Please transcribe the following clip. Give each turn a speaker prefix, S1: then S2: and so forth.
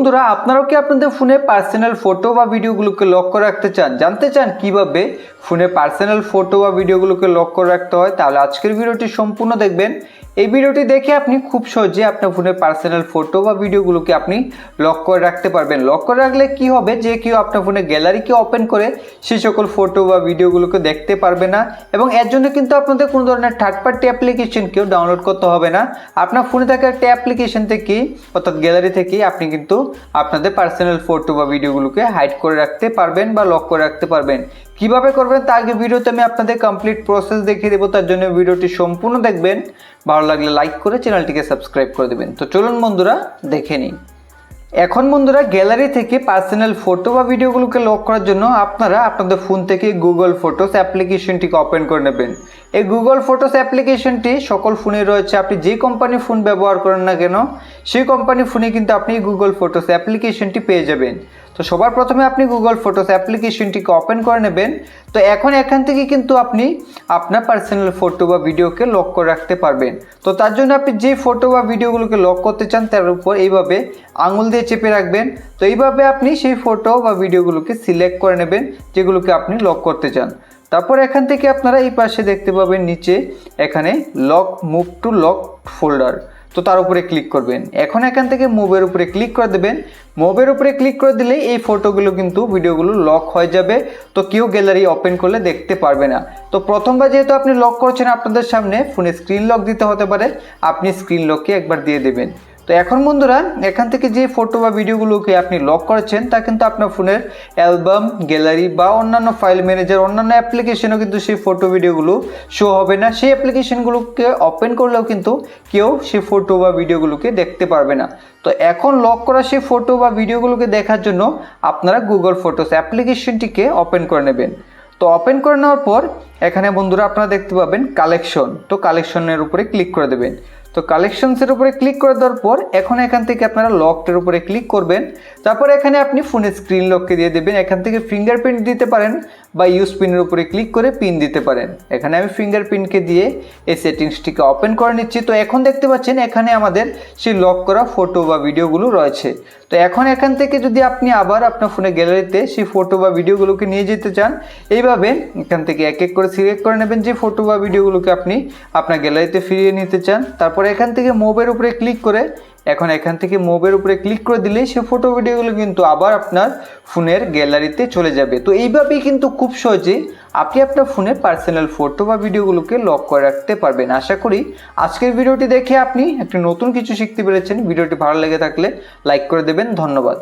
S1: বন্ধুরা, আপনারাও কি আপনাদের ফোনে পার্সোনাল ফটো বা ভিডিওগুলোকে লক করে রাখতে চান? জানতে চান কীভাবে ফোনে পার্সোনাল ফটো বা ভিডিওগুলোকে লক করে রাখতে হয়? তাহলে আজকের ভিডিওটি সম্পূর্ণ দেখবেন। এই ভিডিওটি দেখে আপনি খুব সহজে আপনার ফোনের পার্সোনাল ফটো বা ভিডিওগুলোকে আপনি লক করে রাখতে পারবেন। লক করে রাখলে কি হবে? যে কেউ আপনার ফোনে গ্যালারিকে ওপেন করে সেই সকল ফটো বা ভিডিওগুলোকে দেখতে পারবে না এবং এর জন্য কিন্তু আপনাদের কোনো ধরনের থার্ড পার্টি অ্যাপ্লিকেশন কেউ ডাউনলোড করতে হবে না। আপনার ফোনে থাকা একটা অ্যাপ্লিকেশন থেকে অর্থাৎ গ্যালারি থেকে আপনি কিন্তু আপনাদের পার্সোনাল ফটো বা ভিডিওগুলোকে হাইড করে রাখতে পারবেন বা লক করে রাখতে পারবেন। কীভাবে করবেন তার আগে ভিডিওতে আমি আপনাদের কমপ্লিট প্রসেস দেখিয়ে দেবো, তার জন্য ভিডিওটি সম্পূর্ণ দেখবেন। ভালো লাগলে লাইক করে চ্যানেলটিকে সাবস্ক্রাইব করে দেবেন। তো চলুন বন্ধুরা, দেখে নিই। এখন বন্ধুরা গ্যালারি থেকে পার্সোনাল ফটো বা ভিডিওগুলোকে লক করার জন্য আপনারা আপনাদের ফোন থেকে গুগল ফটোস অ্যাপ্লিকেশনটিকে ওপেন করে নেবেন। এই গুগল ফটোস অ্যাপ্লিকেশনটি সকল ফোনে রয়েছে। আপনি যে কোম্পানির ফোন ব্যবহার করেন না কেন, সেই কোম্পানির ফোনে কিন্তু আপনি গুগল ফটোস অ্যাপ্লিকেশনটি পেয়ে যাবেন। তো সবার প্রথমে আপনি গুগল ফটোস অ্যাপ্লিকেশনটিকে ওপেন করে নেবেন। তো এখন এখান থেকে কিন্তু আপনি আপনার পার্সোনাল ফটো বা ভিডিওকে লক করে রাখতে পারবেন। তো তার জন্য আপনি যে ফটো বা ভিডিওগুলোকে লক করতে চান, তার উপর এইভাবে আঙুল দিয়ে চেপে রাখবেন। তো এইভাবে আপনি সেই ফটো বা ভিডিওগুলোকে সিলেক্ট করে নেবেন, যেগুলোকে আপনি লক করতে চান। তারপর এখান থেকে আপনারা এই পাশে দেখতে পাবেন নিচে এখানে lock move to lock folder তো তার উপরে ক্লিক করবেন। এখন এখান থেকে মুভের উপরে ক্লিক করে দেবেন। মুভের উপরে ক্লিক করে দিলে এই ফটোগুলো কিন্তু ভিডিওগুলো লক হয়ে যাবে। তো কেউ গ্যালারি ওপেন করলে দেখতে পারবে না। তো প্রথমবার যেহেতু আপনি লক করছেন আপনাদের সামনে ফোনে স্ক্রিন লক দিতে হতে পারে। আপনি স্ক্রিন লককে একবার দিয়ে দেবেন। তো এখন বন্ধুরা, এখান থেকে যে ফটো বা ভিডিওগুলোকে আপনি লক করেছেন, তা কিন্তু আপনার ফোনের অ্যালবাম গ্যালারি বা অন্যান্য ফাইল ম্যানেজার অন্যান্য অ্যাপ্লিকেশনও কিন্তু সেই ফটো ভিডিওগুলো শো হবে না। সেই অ্যাপ্লিকেশনগুলোকে ওপেন করলেও কিন্তু কেউ সেই ফটো বা ভিডিওগুলোকে দেখতে পারবে না। তো এখন লক করা সেই ফটো বা ভিডিওগুলোকে দেখার জন্য আপনারা গুগল ফটোস অ্যাপ্লিকেশনটিকে ওপেন করে নেবেন। তো ওপেন করে নেওয়ার পর, এখানে বন্ধুরা আপনারা দেখতে পাবেন কালেকশন তো কালেকশনের উপরে ক্লিক করে দেবেন। তো কালেকশনসের উপরে ক্লিক করে দেওয়ার পর এখন এখান থেকে আপনারা লকটের উপরে ক্লিক করবেন। তারপর এখানে আপনি ফোনের স্ক্রিন লককে দিয়ে দেবেন। এখান থেকে ফিঙ্গারপ্রিন্ট দিতে পারেন। বা ইউজ পিনের উপরে ক্লিক করে পিন দিতে পারেন। এখানে আমি ফিঙ্গার ফিঙ্গারপ্রিন্টকে দিয়ে এই সেটিংসটিকে ওপেন করে নিচ্ছি। তো এখন দেখতে পাচ্ছেন এখানে আমাদের সেই লক করা ফটো বা ভিডিওগুলো রয়েছে। তো এখন এখান থেকে যদি আপনি আবার আপনার ফোনে গ্যালারিতে সেই ফটো বা ভিডিওগুলোকে নিয়ে যেতে চান, এইভাবে এখান থেকে এক এক করে সিলেক্ট করে নেবেন যে ফটো বা ভিডিওগুলোকে আপনি আপনার গ্যালারিতে ফিরিয়ে নিতে চান। তারপর এখান থেকে মোবের উপরে ক্লিক করে এখন এখান থেকে মোবের উপরে ক্লিক করে দিলে সে ফটো ভিডিওগুলো কিন্তু আবার আপনার ফোনের গ্যালারিতে চলে যাবে। তো এইভাবেই কিন্তু খুব সহজে আপনি আপনার ফোনের পার্সোনাল ফটো বা ভিডিওগুলোকে লক করে রাখতে পারবেন। আশা করি আজকের ভিডিওটি দেখে আপনি একটি নতুন কিছু শিখতে পেরেছেন। ভিডিওটি ভালো লেগে থাকলে লাইক করে দেবেন। ধন্যবাদ।